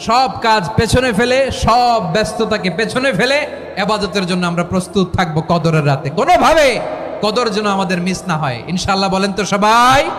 সব কাজ পেছনে ফেলে, সব ব্যস্ততাকে পেছনে ফেলে এবাজতের জন্য আমরা প্রস্তুত থাকব কদরের রাতে। কোনোভাবে কদর যেন আমাদের মিস না হয়। ইনশাল্লাহ বলেন তো সবাই।